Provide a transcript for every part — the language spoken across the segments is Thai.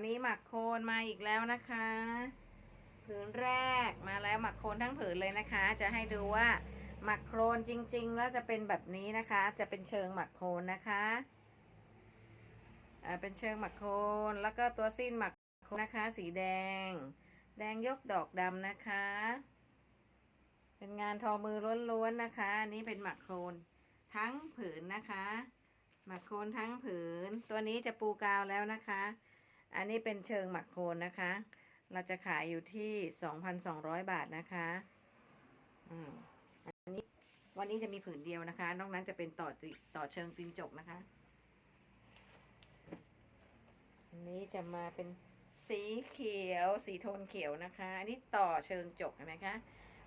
วันนี้หมักโคนมาอีกแล้วนะคะ ผืนแรกมาแล้วหมักโคนทั้งผืนเลยนะคะ จะให้ดูว่าหมักโครนจริง ๆ แล้วจะเป็นแบบนี้นะคะ จะเป็นเชิงหมักโคนนะคะอ่าเป็นเชิงหมักโคนแล้วก็ตัวสิ้นหมักโคนนะคะ สีแดง แดงยกดอกดำนะคะ เป็นงานทอมือล้วนๆนะคะอันนี้เป็นหมักโคนทั้งผืนนะคะ หมักโคนทั้งผืน ตัวนี้จะปูกาวแล้วนะคะ อันนี้เป็นเชิงหมักโคนนะคะ เราจะขายอยู่ที่ 2,200 บาทนะคะอืมอันนี้วันนี้จะมีผืนเดียวนะคะ นอกนั้นจะเป็นต่อต่อเชิงตีนจกนะคะ อันนี้จะมาเป็นสีเขียวสีโทนเขียวนะคะ อันนี้ต่อเชิงจกเห็นไหมคะ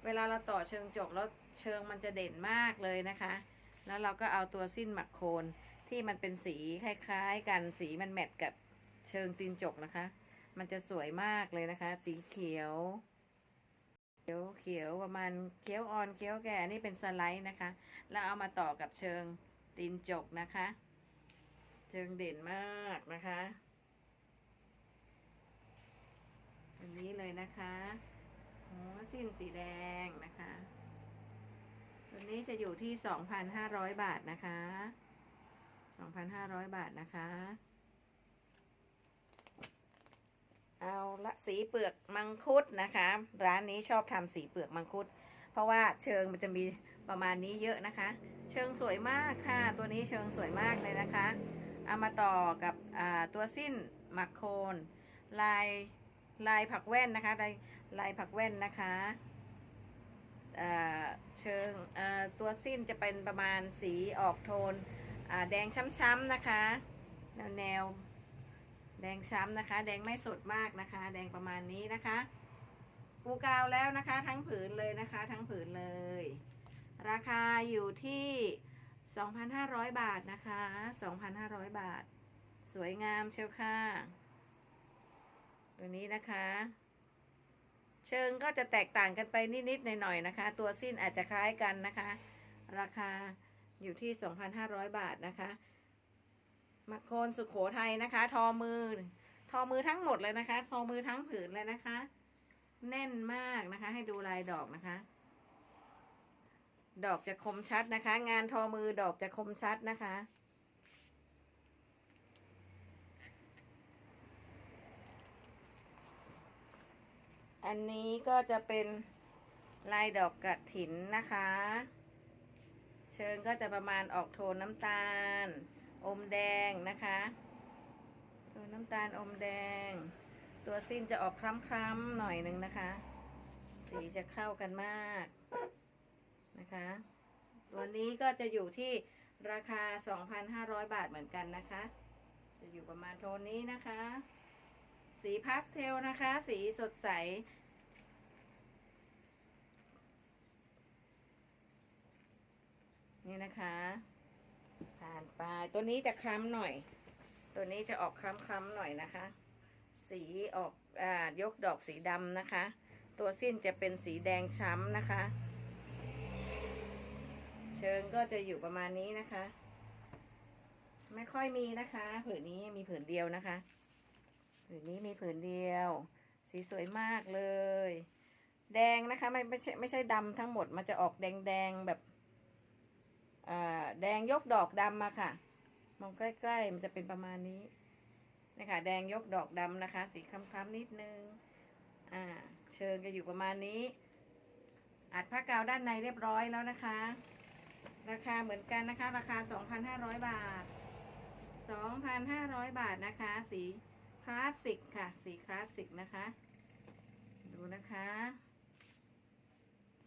เวลาเราต่อเชิงจกแล้วเชิงมันจะเด่นมากเลยนะคะ แล้วเราก็เอาตัวสิ้นหมักโคนที่มันเป็นสีคล้าย ๆ กันสีมันแมทกับ เชิงตีนจกนะคะ มันจะสวยมากเลยนะคะ สีเขียว เขียวเขียวประมาณเขียวอ่อนเขียวแก่นี่เป็นสไลด์นะคะ แล้วเอามาต่อกับเชิงตีนจกนะคะ เชิงเด่นมากนะคะอันนี้เลยนะคะหัวสิ้นสีแดงนะคะตัวนี้จะอยู่ที่ 2,500 บาทนะคะ 2,500 บาทนะคะ เอาละสีเปลือกมังคุดนะคะ ร้านนี้ชอบทำสีเปลือกมังคุด เพราะว่าเชิงมันจะมีประมาณนี้เยอะนะคะ เชิงสวยมากค่ะ ตัวนี้เชิงสวยมากเลยนะคะ เอามาต่อกับตัวสิ้นหมักโคน ลายลายผักแว่นนะคะลายลายผักแว่นนะคะเเชิงตัวสิ้นจะเป็นประมาณสีออกโทนแดงช้ำๆนะคะ แนวแนว แดงช้ำนะคะ แดงไม่สดมากนะคะ แดงประมาณนี้นะคะ ปูกาวแล้วนะคะ ทั้งผืนเลยนะคะ ทั้งผืนเลย ราคาอยู่ที่ 2,500 บาทนะคะ 2,500 บาท สวยงามเชียวค่ะ ตัวนี้นะคะ เชิงก็จะแตกต่างกันไปนิดๆหน่อยๆนะคะ ตัวสิ้นอาจจะคล้ายกันนะคะ ราคาอยู่ที่ 2,500 บาทนะคะ มักโคนสุขโขทัยนะคะ ทอมือ ทอมือทั้งหมดเลยนะคะ ทอมือทั้งผืนเลยนะคะ แน่นมากนะคะ ให้ดูลายดอกนะคะ ดอกจะคมชัดนะคะ งานทอมือดอกจะคมชัดนะคะอันนี้ก็จะเป็นลายดอกกระถินนะคะ เชิงก็จะประมาณออกโทนน้ำตาล อมแดงนะคะโทนน้ำตาลอมแดง ตัวสิ้นจะออกคล้ำๆหน่อยหนึ่งนะคะ สีจะเข้ากันมากนะคะ ตัวนี้ก็จะอยู่ที่ราคา 2,500 บาทเหมือนกันนะคะ จะอยู่ประมาณโทนนี้นะคะ สีพาสเทลนะคะ สีสดใสนี่นะคะ ผ่านไปตัวนี้จะคล้ำหน่อย ตัวนี้จะออกคล้ำๆหน่อยนะคะ สีออกอายกดอกสีดำนะคะ ตัวสิ้นจะเป็นสีแดงช้ำนะคะ เชิงก็จะอยู่ประมาณนี้นะคะ ไม่ค่อยมีนะคะ ผืนนี้มีผืนเดียวนะคะ ผืนนี้มีผืนเดียว สีสวยมากเลย แดงนะคะไม่ไม่ใช่ไม่ใช่ดำทั้งหมดมันจะออกแดงแดงแบบ แดงยกดอกดำมาค่ะ มองใกล้ๆมันจะเป็นประมาณนี้นะคะแดงยกดอกดำนะคะ สีคล้ำๆนิดนึงอ่าเชิงจะอยู่ประมาณนี้อัดผ้ากาวด้านในเรียบร้อยแล้วนะคะ ราคาเหมือนกันนะคะ ราคา 2,500 บาท 2,500 บาทนะคะ สีคลาสสิกค่ะ สีคลาสสิกนะคะ ดูนะคะ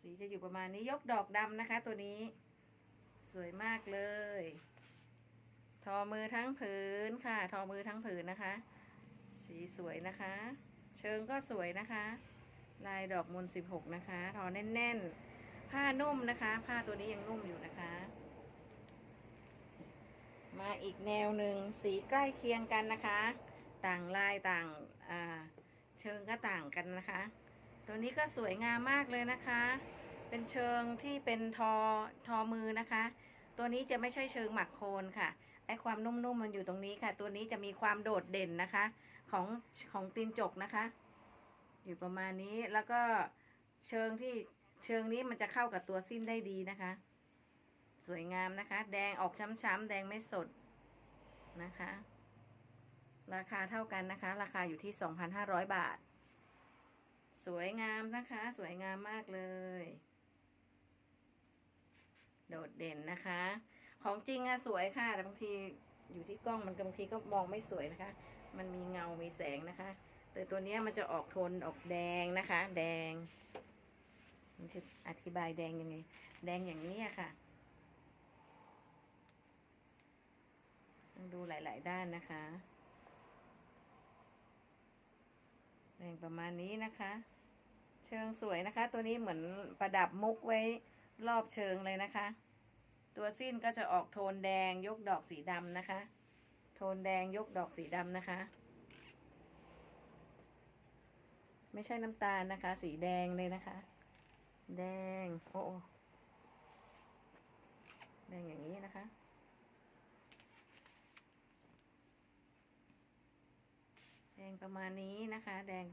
สีจะอยู่ประมาณนี้ยกดอกดำนะคะตัวนี้ สวยมากเลย ทอมือทั้งผืนค่ะ ทอมือทั้งผืนนะคะ สีสวยนะคะ เชิงก็สวยนะคะ ลายดอกมนสิบหกนะคะ ทอแน่นๆ ผ้านุ่มนะคะ ผ้าตัวนี้ยังนุ่มอยู่นะคะ มาอีกแนวหนึ่งสีใกล้เคียงกันนะคะ ต่างลายต่างเชิงก็ต่างกันนะคะ ตัวนี้ก็สวยงามมากเลยนะคะ เป็นเชิงที่เป็นทอทอมือนะคะ ตัวนี้จะไม่ใช่เชิงหมักโคนค่ะไอความนุ่มๆมันอยู่ตรงนี้ค่ะ ตัวนี้จะมีความโดดเด่นนะคะ ของของตีนจกนะคะ อยู่ประมาณนี้แล้วก็เชิงที่เชิงนี้มันจะเข้ากับตัวสิ้นได้ดีนะคะ สวยงามนะคะ แดงออกช้ำๆแดงไม่สดนะคะ ราคาเท่ากันนะคะ ราคาอยู่ที่ 2,500 บาท สวยงามนะคะ สวยงามมากเลย โดดเด่นนะคะ ของจริงอะสวยค่ะ แต่บางทีอยู่ที่กล้องมันบางทีก็มองไม่สวยนะคะ มันมีเงา มีแสงนะคะ แต่ตัวนี้มันจะออกโทนออกแดงนะคะ แดงมันจะอธิบายแดงยังไง แดงอย่างนี้ค่ะต้องดูหลาย ๆ ด้านนะคะ แดงประมาณนี้นะคะ เชิงสวยนะคะ ตัวนี้เหมือนประดับมุกไว้ รอบเชิงเลยนะคะ ตัวสิ้นก็จะออกโทนแดงยกดอกสีดำนะคะ โทนแดงยกดอกสีดำนะคะ ไม่ใช่น้ำตาลนะคะ สีแดงเลยนะคะ แดงโอ้แดงอย่างนี้นะคะแดงประมาณนี้นะคะ แดง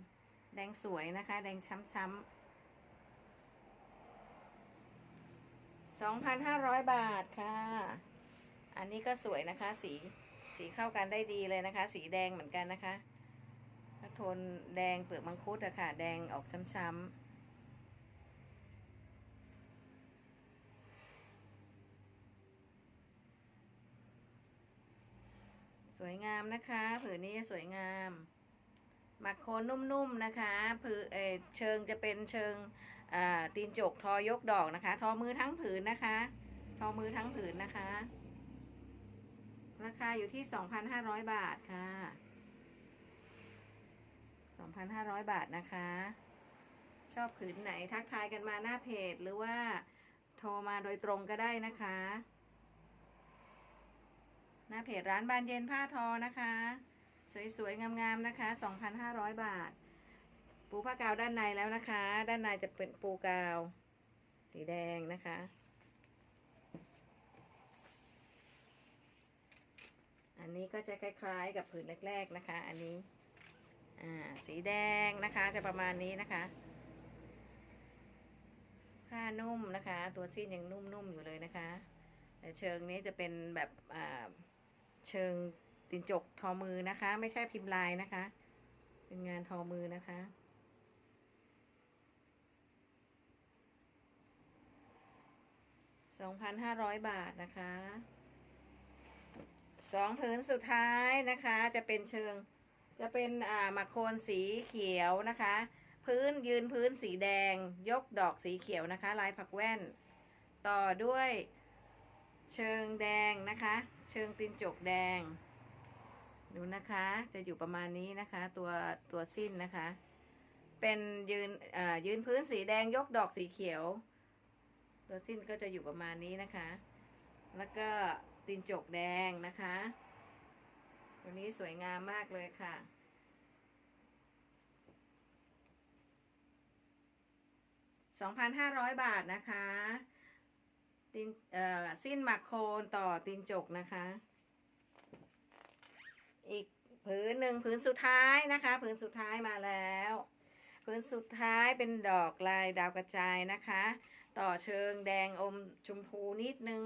แดงสวยนะคะ แดงช้ำๆ สองพันห้าร้อยบาทค่ะ อันนี้ก็สวยนะคะ สีสีเข้ากันได้ดีเลยนะคะ สีแดงเหมือนกันนะคะโทนแดงเปลือกมังคุดอะค่ะ แดงออกช้ำๆสวยงามนะคะ ผืนนี้สวยงามหมักโคนนุ่มๆนะคะ ผือเออเชิงจะเป็นเชิง ตีนจกทอยกดอกนะคะ ทอมือทั้งผืนนะคะ ทอมือทั้งผืนนะคะ ราคาอยู่ที่ 2,500 บาทค่ะ 2,500 บาทนะคะ ชอบผืนไหนทักทายกันมาหน้าเพจหรือว่าโทรมาโดยตรงก็ได้นะคะ หน้าเพจร้านบานเย็นผ้าทอนะคะ สวยๆ งามๆ นะคะ 2,500 บาท ปูผ้ากาวด้านในแล้วนะคะ ด้านในจะเป็นปูกาว สีแดงนะคะ อันนี้ก็จะคล้ายๆ กับผืนแรก ๆนะคะ อันนี้ อ่า สีแดงนะคะจะประมาณนี้นะคะ ผ้านุ่มนะคะ ตัวซีนยังนุ่มๆอยู่เลยนะคะ แต่เชิงนี้จะเป็นแบบ อ่า เชิงตินจกทอมือนะคะ ไม่ใช่พิมพ์ลายนะคะ เป็นงานทอมือนะคะ 2,500บาทนะคะสองผืนสุดท้ายนะคะ จะเป็นเชิง จะเป็นอ่าหมักโคนสีเขียวนะคะ พื้นยืนพื้นสีแดง ยกดอกสีเขียวนะคะ ลายผักแว่น ต่อด้วยเชิงแดงนะคะ เชิงตีนจกแดง ดูนะคะ จะอยู่ประมาณนี้นะคะ ตัวตัวสิ้นนะคะ เป็นยืนอ่ายืนพื้นสีแดงยกดอกสีเขียว ตัวสิ้นก็จะอยู่ประมาณนี้นะคะ แล้วก็ตีนจกแดงนะคะ ตัวนี้สวยงามมากเลยค่ะ 2,500 บาทนะคะตีนเอ่อสิ้นหมักโคนต่อตีนจกนะคะ อีกผืนหนึ่งผืนสุดท้ายนะคะ ผืนสุดท้ายมาแล้ว ผืนสุดท้ายเป็นดอกลายดาวกระจายนะคะ ต่อเชิงแดงอมชมพูนิดนึง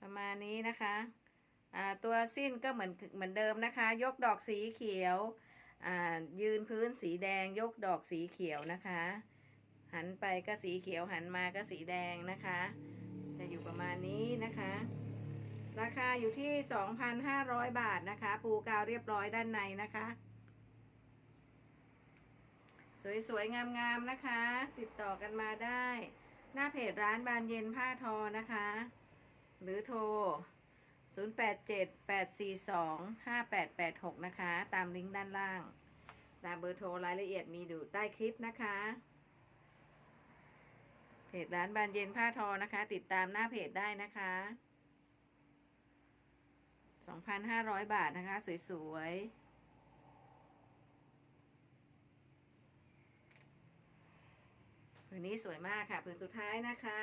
ประมาณนี้นะคะ ตัวสิ้นก็เหมือนเหมือนเดิมนะคะ ยกดอกสีเขียว ยืนพื้นสีแดงยกดอกสีเขียวนะคะ หันไปก็สีเขียวหันมาก็สีแดงนะคะ จะอยู่ประมาณนี้นะคะ ราคาอยู่ที่ 2,500 บาทนะคะ ปูกาวเรียบร้อยด้านในนะคะ สวยๆ งามๆ นะคะ ติดต่อกันมาได้ หน้าเพจร้านบานเย็นผ้าทอนะคะ หรือโทร 0878425886 นะคะ ตามลิงก์ด้านล่าง ตามเบอร์โทรรายละเอียดมีอยู่ใต้คลิปนะคะ เพจร้านบานเย็นผ้าทอนะคะ ติดตามหน้าเพจได้นะคะ 2,500 บาทนะคะ สวยๆ ผืนนี้สวยมากค่ะ ผืนสุดท้ายนะคะ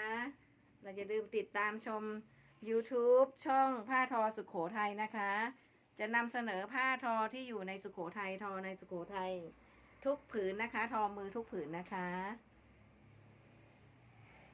เราจะลืมติดตามชม YouTube ช่องผ้าทอสุขโขทัยนะคะ จะนำเสนอผ้าทอที่อยู่ในสุขโขทัยทอในสุขโขทัยทุกผืนนะคะ ทอมือทุกผืนนะคะ